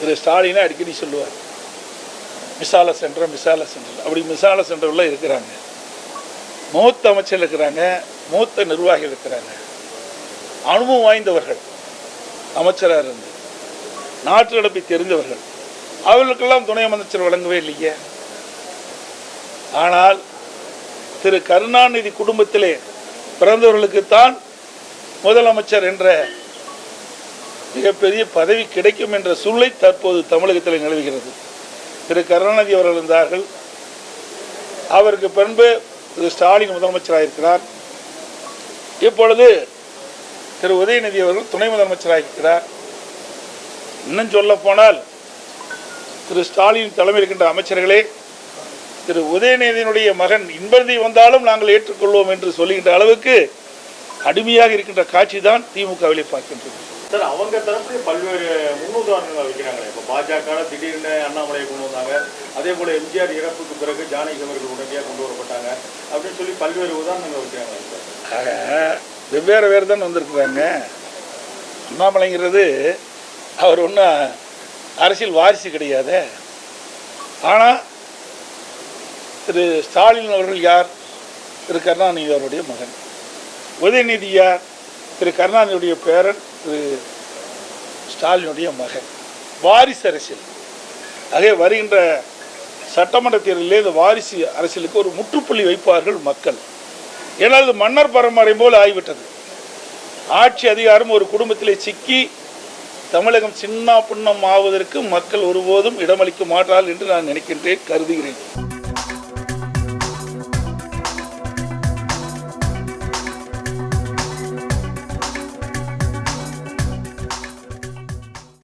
திரு ஸ்டாலினை அடிக்கடி சொல்லுவார். மிசால சென்டர் மிசால சென்டர் அப்படி மிசால சென்டரில் இருக்கிறாங்க. மூத்த அமைச்சர் இருக்கிறாங்க மூத்த நிர்வாகிகள் இருக்கிறாங்க. அனுபவம் வாய்ந்தவர்கள் அமைச்சராக இருந்து. நாட்டு நடப்பை தெரிந்தவர்கள். அவர்களுக்கெல்லாம் துணை அமைச்சர் வழங்கவே இல்லையே. ஆனால் திரு கருணாநிதி குடும்பத்திலே பிறந்தவர்களுக்குத்தான் முதலமைச்சர் என்ற மிகப்பெரிய பதவி கிடைக்கும் என்ற சூழலை தற்போது தமிழகத்தில் நிலவுகிறது. திரு. கருணாநிதி அவர்கள் இருந்தார்கள். அவருக்கு பின்பு திரு. ஸ்டாலின் முதலமைச்சராக இருக்கிறார். இப்பொழுது திரு. உதயநிதி அவர்கள் துணை முதலமைச்சராக இருக்கிறார். இன்னும் சொல்ல போனால் திரு. ஸ்டாலின் தலைமையில் இருக்கின்ற அமைச்சர்களே திரு. உதயநிதியினுடைய மகன் இன்பதி வந்தாலும் நாங்கள் ஏற்றுக்கொள்வோம் என்று சொல்லுகின்ற அளவுக்கு அடிமையாக இருக்கின்ற காட்சி தான் திமுகவிலே பார்க்கின்றது. சார் அவங்க தரப்புல பல்வேறு முன்னுதாரணங்கள் வைக்கிறாங்களே. இப்போ பாஜக திடீர்னு அண்ணாமலையை கொண்டு வந்தாங்க. அதே போல் எம்ஜிஆர் இறப்புக்கு பிறகு ஜானகி அவர்கள் உடனடியாக கொண்டு வரப்பட்டாங்க. அப்படின்னு சொல்லி பல்வேறு உதாரணங்கள் வைக்கிறாங்க சார். ஆக வெவ்வேறு வேறு தான் வந்திருக்கிறாங்க. அண்ணாமலைங்கிறது அவர் ஒன்றும் அரசியல் வாரிசு கிடையாது. ஆனால் திரு ஸ்டாலின் அவர்கள் யார்? திரு கருணாநிதி அவருடைய மகன். உதயநிதி யார்? திரு கருணாநிதியுடைய பேரன் ஸ்டாலினுடைய மகன். வாரிசு அரசியல். ஆகவே வருகின்ற சட்டமன்ற தேர்தலிலே இந்த வாரிசு அரசியலுக்கு ஒரு முற்றுப்புள்ளி வைப்பார்கள் மக்கள். ஏனால் அது மன்னர் பரம்பரை போல் ஆகிவிட்டது. ஆட்சி அதிகாரம் ஒரு குடும்பத்திலே சிக்கி தமிழகம் சின்ன பின்னம் ஆவதற்கு மக்கள் ஒருபோதும் இடமளிக்க மாட்டார்கள் என்று நான் நினைக்கின்றேன் கருதுகிறேன்.